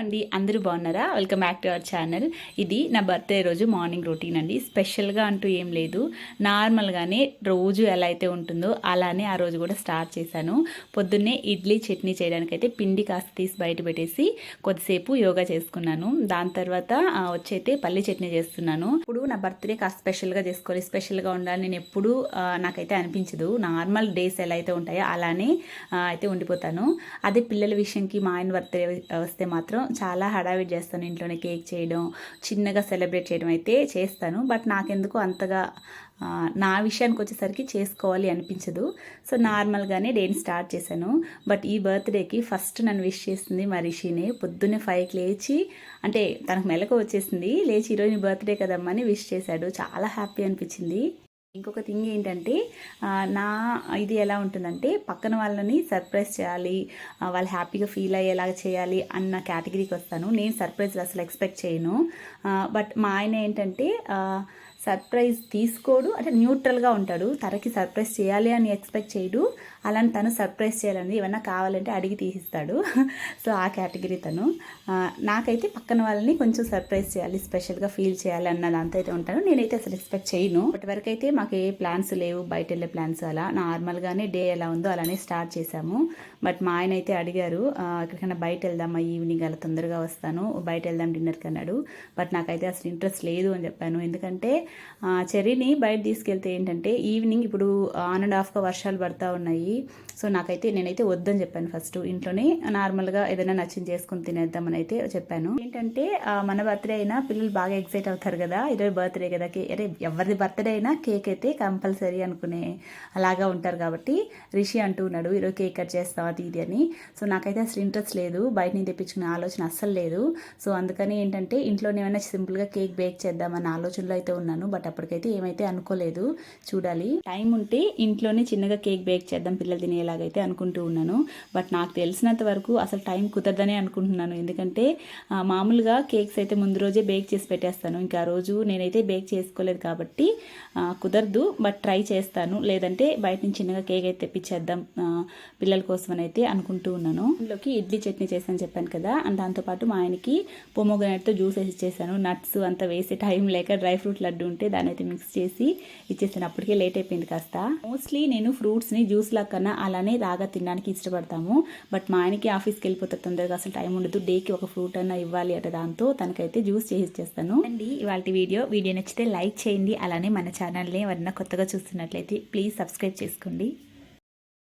అండి? అందరూ బాగున్నారా? Welcome back to our channel. ఇది నా బర్త్డే రోజు మార్నింగ్ రొటీన్ అండి. స్పెషల్గా అంటూ ఏం లేదు. నార్మల్గానే రోజు ఎలా అయితే ఉంటుందో అలానే ఆ రోజు కూడా స్టార్ట్ చేశాను. పొద్దున్నే ఇడ్లీ చట్నీ చేయడానికి అయితే పిండి కాస్త తీసి బయట పెట్టేసి కొద్దిసేపు యోగా చేసుకున్నాను. దాని తర్వాత వచ్చైతే పల్లి చట్నీ చేస్తున్నాను. ఇప్పుడు నా బర్త్డే కాస్త స్పెషల్గా చేసుకోవాలి. స్పెషల్గా ఉండాలి నేను ఎప్పుడు నాకైతే అనిపించదు. నార్మల్ డేస్ ఎలా అయితే ఉంటాయో అలానే అయితే ఉండిపోతాను. అదే పిల్లల విషయంకి మా ఆయన బర్త్డే వస్తే మాత్రం చాలా హడావిడి చేస్తాను ఇంట్లోనే కేక్ చేయడం చిన్నగా సెలబ్రేట్ చేయడం అయితే చేస్తాను. బట్ నాకెందుకు అంతగా నా విషయానికి వచ్చేసరికి చేసుకోవాలి అనిపించదు. సో నార్మల్గానే డేని స్టార్ట్ చేశాను. బట్ ఈ బర్త్డేకి ఫస్ట్ నన్ను విష్ చేసింది మా రిషినే. పొద్దున్నే ఫైవ్కి లేచి అంటే తనకు మెలకు వచ్చేసింది. లేచి ఈరోజు నీ బర్త్డే కదమ్మా అని విష్ చేశాడు. చాలా హ్యాపీ అనిపించింది. ఇంకొక థింగ్ ఏంటంటే నా ఇది ఎలా ఉంటుందంటే పక్కన వాళ్ళని సర్ప్రైజ్ చేయాలి వాళ్ళు హ్యాపీగా ఫీల్ అయ్యేలాగా చేయాలి అన్న కేటగిరీకి వస్తాను. నేను సర్ప్రైజ్ అసలు ఎక్స్పెక్ట్ చేయను. బట్ మా ఆయన ఏంటంటే సర్ప్రైజ్ తీసుకోడు. అంటే న్యూట్రల్గా ఉంటాడు. తనకి సర్ప్రైజ్ చేయాలి అని ఎక్స్పెక్ట్ చేయడు. అలాంటి తను సర్ప్రైజ్ చేయాలని ఏమన్నా కావాలంటే అడిగి తీసిస్తాడు. సో ఆ కేటగిరీ తను. నాకైతే పక్కన వాళ్ళని కొంచెం సర్ప్రైజ్ చేయాలి స్పెషల్గా ఫీల్ చేయాలి అన్న దాంతో అయితే ఉంటాను. నేనైతే అసలు ఎక్స్పెక్ట్ చేయను. ఇప్పటి వరకు అయితే మాకు ఏ ప్లాన్స్ లేవు. బయట వెళ్ళే ప్లాన్స్ అలా. నార్మల్గానే డే ఎలా ఉందో అలానే స్టార్ట్ చేశాము. బట్ మా ఆయన అయితే అడిగారు ఎక్కడికైనా బయట వెళ్దామా? ఈవినింగ్ అలా తొందరగా వస్తాను. బయట వెళ్దాం డిన్నర్కి అన్నాడు. బట్ నాకైతే అసలు ఇంట్రెస్ట్ లేదు అని చెప్పాను. ఎందుకంటే చెర్రీని బయట తీసుకెళ్తే ఏంటంటే ఈవినింగ్ ఇప్పుడు ఆన్ అండ్ ఆఫ్గా వర్షాలు పడతా ఉన్నాయి. సో నాకైతే నేనైతే వద్దని చెప్పాను ఫస్ట్. ఇంట్లోనే నార్మల్గా ఏదైనా నచ్చింది చేసుకుని తినేద్దామని అయితే చెప్పాను. ఏంటంటే మన బర్త్డే అయినా పిల్లలు బాగా ఎక్సైట్ అవుతారు కదా ఈరోజు బర్త్డే కదా కే అరే ఎవరిది బర్త్డే అయినా కేక్ అయితే కంపల్సరీ అనుకునే అలాగా ఉంటారు కాబట్టి రిషి అంటూ ఉన్నాడు ఈరోజు కేక్ కట్ చేస్తాం అది ఇది అని. సో నాకైతే అసలు ఇంట్రెస్ట్ లేదు బయట నుంచి తెప్పించుకునే ఆలోచన అస్సలు లేదు. సో అందుకని ఏంటంటే ఇంట్లోనే ఏమైనా సింపుల్గా కేక్ బేక్ చేద్దామన్న ఆలోచనలో అయితే ఉన్నాను. బట్ అప్పటికైతే ఏమైతే అనుకోలేదు. చూడాలి. టైం ఉంటే ఇంట్లోనే చిన్నగా కేక్ బేక్ చేద్దాం పిల్లలు తినేలాగైతే అనుకుంటూ ఉన్నాను. బట్ నాకు తెలిసినంత వరకు అసలు టైం కుదరదనే అనుకుంటున్నాను. ఎందుకంటే మామూలుగా కేక్స్ అయితే ముందు రోజే బేక్ చేసి పెట్టేస్తాను. ఇంకా రోజు నేనైతే బేక్ చేసుకోలేదు కాబట్టి కుదరదు. బట్ ట్రై చేస్తాను. లేదంటే బయట నుంచి చిన్నగా కేక్ అయితే తెప్పించేద్దాం పిల్లల కోసం అని అయితే అనుకుంటూ ఉన్నాను. ఇంట్లోకి ఇడ్లీ చట్నీ చేశాను చెప్పాను కదా. అండ్ దాంతోపాటు మా ఆయనకి పొమోగ్రానైట్తో జ్యూస్ వేసి ఇచ్చేసాను నట్స్ అంతా వేసే టైం లేక డ్రై ఫ్రూట్ లడ్డు ఉంటే దాన్ని అయితే మిక్స్ చేసి ఇచ్చేసాను అప్పటికే లేట్ అయిపోయింది కాస్త. మోస్ట్లీ నేను ఫ్రూట్స్ని జ్యూస్ లా కన్నా అలానే రాగా తినడానికి ఇష్టపడతాము. బట్ మా ఆయనకి ఆఫీస్కి వెళ్ళిపోతే తొందరగా అసలు టైం ఉండదు. డేకి ఒక ఫ్రూట్ అన్న ఇవ్వాలి అంటే దాంతో తనకైతే జ్యూస్ చేసి ఇచ్చేస్తాను అండి ఇవాళ వీడియో. వీడియో నచ్చితే లైక్ చేయండి. అలానే మన ఛానల్ని ఎవరైనా కొత్తగా చూస్తున్నట్లయితే ప్లీజ్ సబ్స్క్రైబ్ చేసుకోండి.